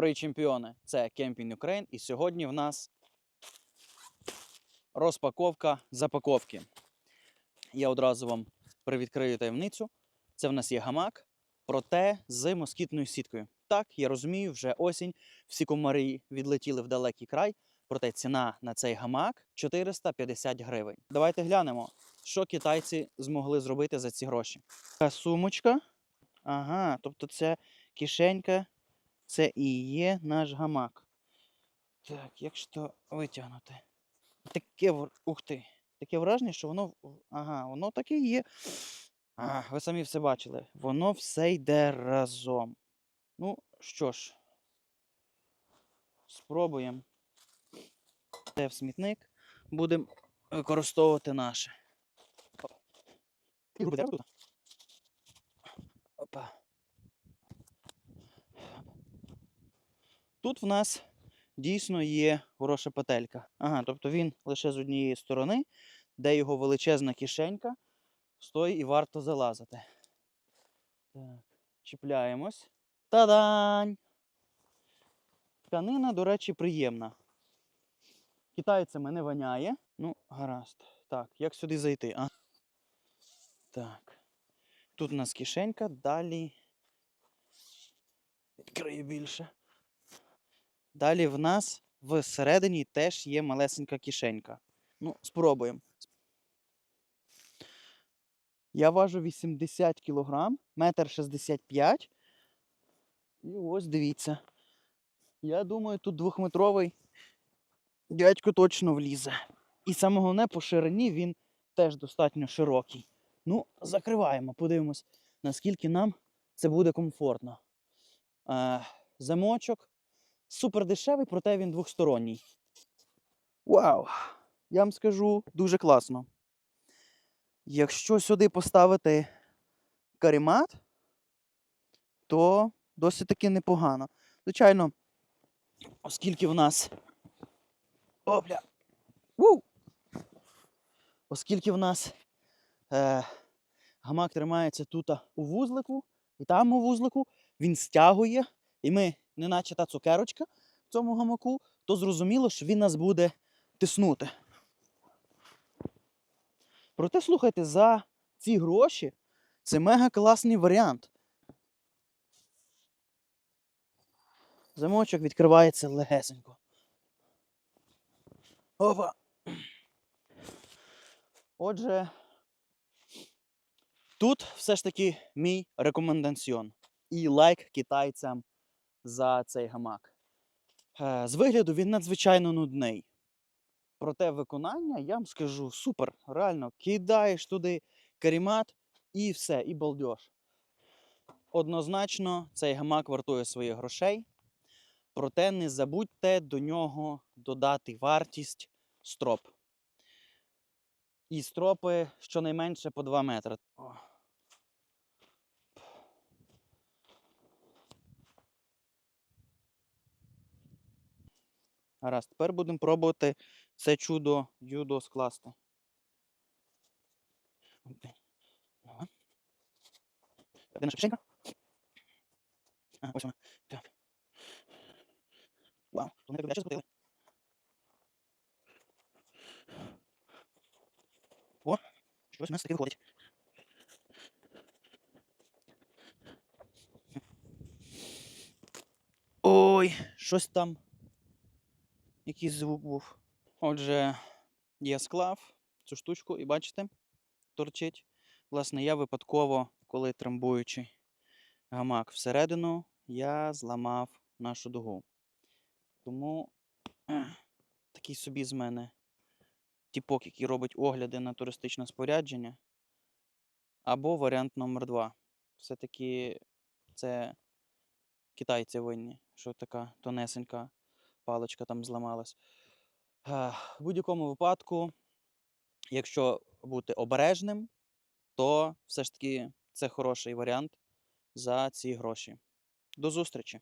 Привіт, чемпіони! Це Camping Ukraine і сьогодні в нас розпаковка запаковки. Я одразу вам привідкрию таємницю. Це в нас є гамак, проте з москітною сіткою. Так, я розумію, вже осінь, всі комарі відлетіли в далекий край, проте ціна на цей гамак 450 гривень. Давайте глянемо, що китайці змогли зробити за ці гроші. Така сумочка. Ага, тобто це кишенька це і є наш гамак. Так, як ж то витягнути? Таке ух ти. Таке враження, що воно. Ага, воно таке є. А, ви самі все бачили. Воно все йде разом. Ну, що ж, спробуємо. Те в смітник. Будемо використовувати наше. О. І грубе дерево тут. Опа. Тут в нас дійсно є хороша петелька. Ага, тобто він лише з однієї сторони, де його величезна кишенька, стої і варто залазити. Так, чіпляємось. Та-дань! Тканина, до речі, приємна. Китайцями не воняє. Ну, гаразд. Так, як сюди зайти? А? Так. Тут у нас кишенька, далі. Відкрию більше. Далі в нас всередині теж є малесенька кишенька. Ну, спробуємо. Я важу 80 кг, метр 65. І ось дивіться. Я думаю, тут двохметровий дядько точно влізе. І саме головне, по ширині він теж достатньо широкий. Ну, закриваємо, подивимось, наскільки нам це буде комфортно. Е, замочок супер дешевий, проте він двохсторонній. Вау! Я вам скажу дуже класно. Якщо сюди поставити каремат, то досить таки непогано. Звичайно, оскільки в нас. Опля! Ву! Оскільки в нас е, гамак тримається тут у вузлику, і там у вузлику, він стягує, і ми, неначе та цукерочка в цьому гамаку, то зрозуміло, що він нас буде тиснути. Проте, слухайте, за ці гроші це мега класний варіант. Замочок відкривається легесенько. Опа. Отже, тут все ж таки мій рекомендаціон. І лайк китайцям за цей гамак. Е, З вигляду він надзвичайно нудний. Проте виконання, я вам скажу, супер. Реально, кидаєш туди карімат і все, і балдеж. Однозначно, цей гамак вартує своїх грошей. Проте не забудьте до нього додати вартість строп. І стропи щонайменше по 2 метри. Гаразд, тепер будемо пробувати це чудо юдо скласти. Ага. Де наша кишенька? А, ось вона. Так. Вау, то не так добре закрутили. О, щось у нас таки виходить. Ой, щось там. Якийсь звук був. Отже, я склав цю штучку і бачите, торчить. Власне, я випадково, коли трамбуючи гамак всередину, я зламав нашу дугу. Тому такий собі з мене тіпок, який робить огляди на туристичне спорядження. Або варіант номер два. Все-таки це китайці винні, що така тонесенька паличка там зламалась. В будь-якому випадку, якщо бути обережним, то все ж таки це хороший варіант за ці гроші. До зустрічі!